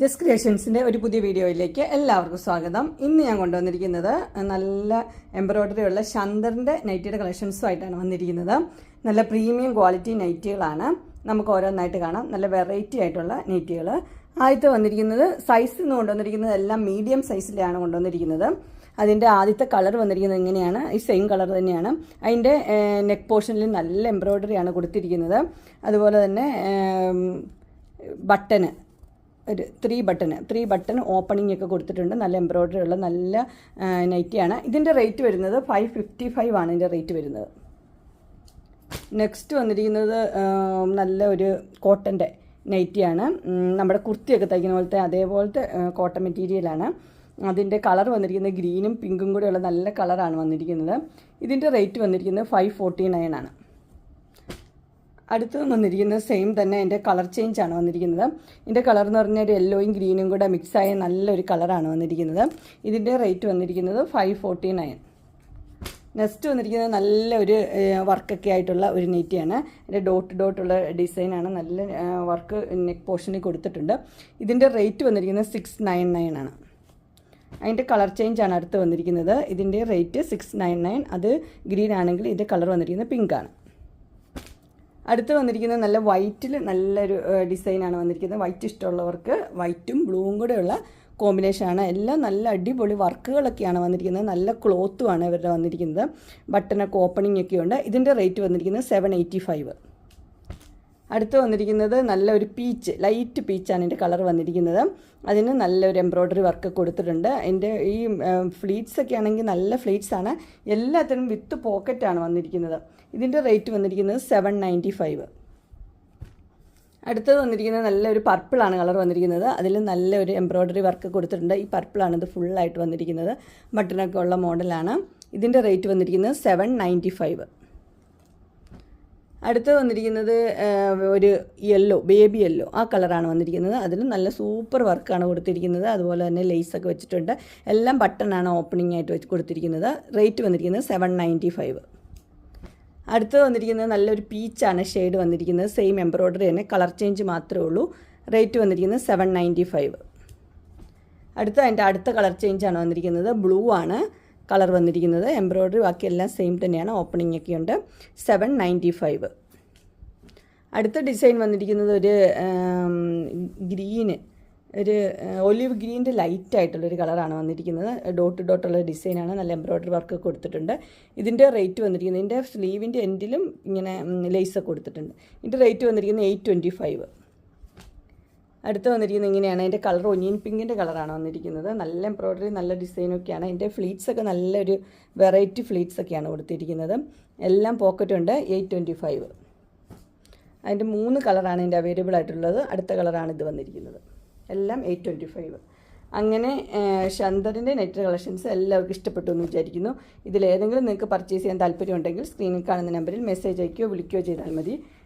Just ക്രിയേഷൻസിന്റെ ഒരു പുതിയ വീഡിയോയിലേക്ക് എല്ലാവർക്കും സ്വാഗതം. ഇന്ന് ഞാൻ കൊണ്ടുവന്നിരിക്കുന്നത് നല്ല എംബ്രോയ്ഡറി ഉള്ള ശന്തറിന്റെ നൈറ്റിയുടെ കളക്ഷൻസുമായിട്ടാണ് വന്നിരിക്കുന്നത്. നല്ല പ്രീമിയം ക്വാളിറ്റി നൈറ്റികളാണ്. നമുക്ക് ഓരോന്നായിട്ട് കാണാം. നല്ല വെറൈറ്റി ആയിട്ടുള്ള നൈറ്റികൾ ആദ്യത്തെ വന്നിരിക്കുന്നത് സൈസ് നിന്ന് കൊണ്ടുവന്നിരിക്കുന്നത് എല്ലാം മീഡിയം സൈസിലാണ് കൊണ്ടുവന്നിരിക്കുന്നത്. അതിന്റെ ആദ്യത്തെ കളർ വന്നിരിക്കുന്നത് ഇങ്ങനെയാണ്. ഈ സെയിം കളർ തന്നെയാണ്. അതിന്റെ നെക്ക് പോർഷനിൽ നല്ല എംബ്രോയ്ഡറിയാണ് കൊടുത്തിരിക്കുന്നത്. അതുപോലെ തന്നെ ബട്ടന് ഒരു three button three button opening ഒക്കെ കൊടുത്തിട്ടുണ്ട്. നല്ല എംബ്രോയ്ഡറി ഉള്ള നല്ല നൈറ്റിയാണ് ഇതിന്റെ റേറ്റ് വരുന്നത് ഫൈവ് ഫിഫ്റ്റി ഫൈവ് ആണ് ഇതിന്റെ റേറ്റ് വരുന്നത്. നെക്സ്റ്റ് വന്നിരിക്കുന്നത് നല്ല ഒരു കോട്ടന്റെ നൈറ്റിയാണ് നമ്മുടെ കുർത്തിയൊക്കെ തയ്ക്കുന്ന പോലത്തെ അതേപോലത്തെ കോട്ടൺ മെറ്റീരിയലാണ് അതിന്റെ കളർ വന്നിരിക്കുന്നത് ഗ്രീനും പിങ്കും കൂടെയുള്ള നല്ല കളറാണ് വന്നിരിക്കുന്നത്. ഇതിന്റെ റേറ്റ് വന്നിരിക്കുന്നത് ഫൈവ് ഫോർട്ടി നയൻ ആണ്. അടുത്ത് വന്നിരിക്കുന്നത് സെയിം തന്നെ എന്റെ കളർ ചേഞ്ച് ആണ് വന്നിരിക്കുന്നത്. ഇതിന്റെ കളർ എന്ന് പറഞ്ഞാൽ യെല്ലോയും ഗ്രീനും കൂടെ മിക്സായ നല്ലൊരു കളറാണ് വന്നിരിക്കുന്നത്. ഇതിന്റെ റേറ്റ് വന്നിരിക്കുന്നത് ഫൈവ് ഫോർട്ടി നയൻ നെക്സ്റ്റ് വന്നിരിക്കുന്നത് നല്ല ഒരു വർക്കൊക്കെ ആയിട്ടുള്ള ഒരു നെറ്റിയാണ്. എന്റെ ഡോട്ട് ഡോട്ടുള്ള ഡിസൈനാണ് നല്ല വർക്ക് നെക്ക് പോർഷനിൽ കൊടുത്തിട്ടുണ്ട്. ഇതിന്റെ റേറ്റ് വന്നിരിക്കുന്നത് സിക്സ് നയൻ നയൻ ആണ്. അതിന്റെ കളർ ചേഞ്ച് ആണ് അടുത്ത് വന്നിരിക്കുന്നത്. ഇതിന്റെ റേറ്റ് സിക്സ് നയൻ നയൻ അത് ഗ്രീൻ ആണെങ്കിൽ ഇതിന്റെ കളർ വന്നിരിക്കുന്നത് പിങ്ക് ആണ്. അടുത്ത് വന്നിരിക്കുന്നത് നല്ല വൈറ്റിൽ നല്ലൊരു ഡിസൈനാണ് വന്നിരിക്കുന്നത്. വൈറ്റ് ഇഷ്ടമുള്ളവർക്ക് വൈറ്റും ബ്ലൂവും കൂടെയുള്ള കോമ്പിനേഷനാണ് എല്ലാം നല്ല അടിപൊളി വർക്കുകളൊക്കെയാണ് വന്നിരിക്കുന്നത്. നല്ല ക്ലോത്തുമാണ് ഇവരുടെ വന്നിരിക്കുന്നത്. ബട്ടനൊക്കെ ഓപ്പണിംഗ് ഒക്കെ ഉണ്ട്. ഇതിന്റെ റേറ്റ് വന്നിരിക്കുന്നത് സെവൻ എയ്റ്റി ഫൈവ് അടുത്ത് വന്നിരിക്കുന്നത് നല്ല ഒരു പീച്ച് ലൈറ്റ് പീച്ചാണ് എന്റെ കളർ വന്നിരിക്കുന്നത്. അതിന് നല്ലൊരു എംബ്രോയ്ഡറി വർക്ക് കൊടുത്തിട്ടുണ്ട്. എന്റെ ഈ ഫ്ലീറ്റ്സ് ഒക്കെ ആണെങ്കിൽ നല്ല ഫ്ലീറ്റ്സ് ആണ്. എല്ലാത്തിനും വിത്ത് പോക്കറ്റാണ് വന്നിരിക്കുന്നത്. ഇതിന്റെ റേറ്റ് വന്നിരിക്കുന്നത് സെവൻ നയന്റി ഫൈവ് അടുത്തത് വന്നിരിക്കുന്നത് നല്ലൊരു പർപ്പിളാണ് കളർ വന്നിരിക്കുന്നത്. അതിൽ നല്ലൊരു എംബ്രോയ്ഡറി വർക്ക് കൊടുത്തിട്ടുണ്ട്. ഈ പർപ്പിളാണ് ഇത് ഫുള്ളായിട്ട് വന്നിരിക്കുന്നത്. ബട്ടണൊക്കെ ഉള്ള മോഡലാണ് ഇതിന്റെ റേറ്റ് വന്നിരിക്കുന്നത് സെവൻ നയന്റി ഫൈവ് അടുത്ത് വന്നിരിക്കുന്നത് ഒരു യെല്ലോ ബേബി യെല്ലോ ആ കളറാണ് വന്നിരിക്കുന്നത്. അതിന് നല്ല സൂപ്പർ വർക്കാണ് കൊടുത്തിരിക്കുന്നത്. അതുപോലെ തന്നെ ലേസൊക്കെ വെച്ചിട്ടുണ്ട്. എല്ലാം ബട്ടണാണ് ഓപ്പണിംഗ് ആയിട്ട് വെച്ച് കൊടുത്തിരിക്കുന്നത്. റേറ്റ് വന്നിരിക്കുന്നത് സെവൻ നയന്റി ഫൈവ് അടുത്ത് വന്നിരിക്കുന്നത് നല്ലൊരു പീച്ചാണ് ഷെയ്ഡ് വന്നിരിക്കുന്നത്. സെയിം എംബ്രോയ്ഡറി തന്നെ കളർ ചേഞ്ച് മാത്രമേ ഉള്ളൂ. റേറ്റ് വന്നിരിക്കുന്നത് സെവൻ നയന്റി ഫൈവ് അടുത്ത അതിന്റെ അടുത്ത കളർ ചേഞ്ചാണ് വന്നിരിക്കുന്നത്. ബ്ലൂ ആണ്. കളർ വന്നിരിക്കുന്നത്. എംബ്രോയ്ഡറി ബാക്കിയെല്ലാം സെയിം തന്നെയാണ്. ഓപ്പണിംഗ് ഒക്കെ ഉണ്ട്. സെവൻ നയന്റി ഫൈവ് അടുത്ത ഡിസൈൻ വന്നിരിക്കുന്നത് ഒരു ഗ്രീന് ഒരു ഒലിവ് ഗ്രീന്റെ ലൈറ്റ് ആയിട്ടുള്ളൊരു കളറാണ് വന്നിരിക്കുന്നത്. ഡോട്ട് ഡോട്ടുള്ള ഡിസൈനാണ് നല്ല എംബ്രോയ്ഡറി വർക്ക് കൊടുത്തിട്ടുണ്ട്. ഇതിന്റെ റേറ്റ് വന്നിരിക്കുന്നത് ഇതിന്റെ സ്ലീവിന്റെ എൻഡിലും ഇങ്ങനെ ലേസൊക്കെ കൊടുത്തിട്ടുണ്ട്. ഇതിന്റെ റേറ്റ് വന്നിരിക്കുന്നത് എയ്റ്റ് ട്വന്റി ഫൈവ് അടുത്ത് വന്നിരിക്കുന്നത് ഇങ്ങനെയാണ്. അതിന്റെ കളർ ഒനിയൻ പിങ്കിന്റെ കളറാണ് വന്നിരിക്കുന്നത്. നല്ല എംബ്രോയ്ഡറി നല്ല ഡിസൈനൊക്കെയാണ് അതിന്റെ ഫ്ലീറ്റ്സ് ഒക്കെ നല്ലൊരു വെറൈറ്റി ഫ്ലീറ്റ്സ് ഒക്കെയാണ് കൊടുത്തിരിക്കുന്നത്. എല്ലാം പോക്കറ്റ് ഉണ്ട്. എയ്റ്റ് ട്വന്റി ഫൈവ് അതിന്റെ മൂന്ന് കളറാണ് അതിന്റെ അവൈലബിൾ ആയിട്ടുള്ളത്. അടുത്ത കളറാണ് ഇത് വന്നിരിക്കുന്നത്. എല്ലാം എയ്റ്റ് ട്വന്റി ഫൈവ് അങ്ങനെ ഷന്തറിന്റെ നെറ്റ് കളക്ഷൻസ് എല്ലാവർക്കും ഇഷ്ടപ്പെട്ടു എന്ന് വിചാരിക്കുന്നു. ഇതിലേതെങ്കിലും നിങ്ങൾക്ക് പർച്ചേസ് ചെയ്യാൻ താല്പര്യമുണ്ടെങ്കിൽ സ്ക്രീനിൽ കാണുന്ന നമ്പറിൽ മെസ്സേജ് അയക്കുകയോ വിളിക്കുകയോ ചെയ്താൽ മതി.